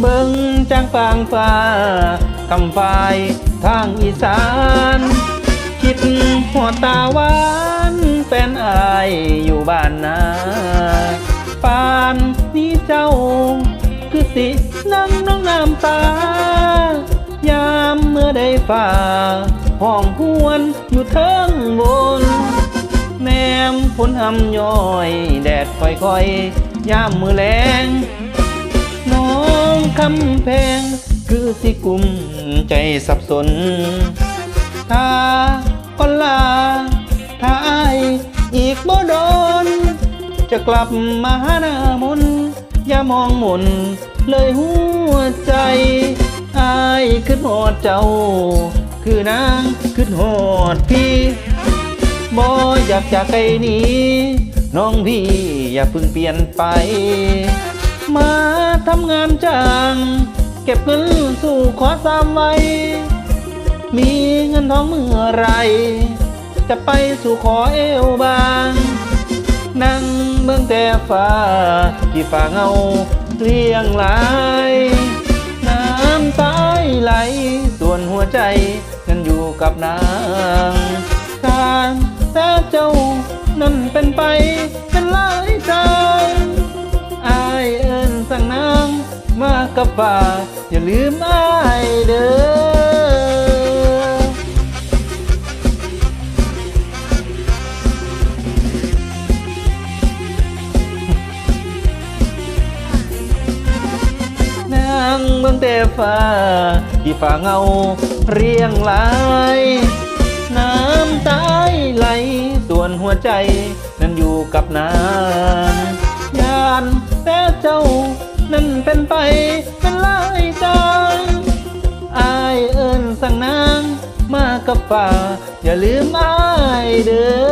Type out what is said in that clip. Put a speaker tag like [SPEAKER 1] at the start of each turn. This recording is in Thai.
[SPEAKER 1] เบิ่งจางฟางฟ้ากำไฟทางอีสาน คิดหัวตาหวานแฟนอายอยู่บ้านนาปานนี้เจ้า คือสินั่งน้องน้ำตา ยามเมื่อได้ฝ่าห้องหวนอยู่เทิงบน แนมฝนหำย้อย แดดค่อยๆยยามมือแลง คำแพง คือสิกุมใจสับสนถ้าก็ลาถ้าอายอีกบ่โดน จะกลับมาหาหน้ามนอย่ามองหมุนเลยหัวใจอายขึ้นหอดเจ้า คือนางขึ้นหอดพี่บ่อยากจากไกลนี้ น้องพี่อย่าเพิ่งเปลี่ยนไป มา ทำงานจ้าง เก็บเงินสู่ขอสามไว้ มีเงินทองเมื่อไร จะไปสู่ขอเอวบาง นั่งเบื้องแต่ฟ้าที่ฝ่าเงาเรียงราย น้ำตาไหล ส่วนหัวใจนั้นอยู่กับนางการแต่เจ้านั้นเป็นไปเป็นหลายใจ กับป่า อย่าลืมอ้ายเด้อนางเมืองแต่ฟ้าที่ฝ่าเงาเรียงราย น้ำตาไหล ส่วนหัวใจ นั้นอยู่กับนางยานแต่เจ้า นั่นเป็นไปเป็นลายใจอายเอิญสั่งนางมากับป่า อย่าลืมอายเด้อ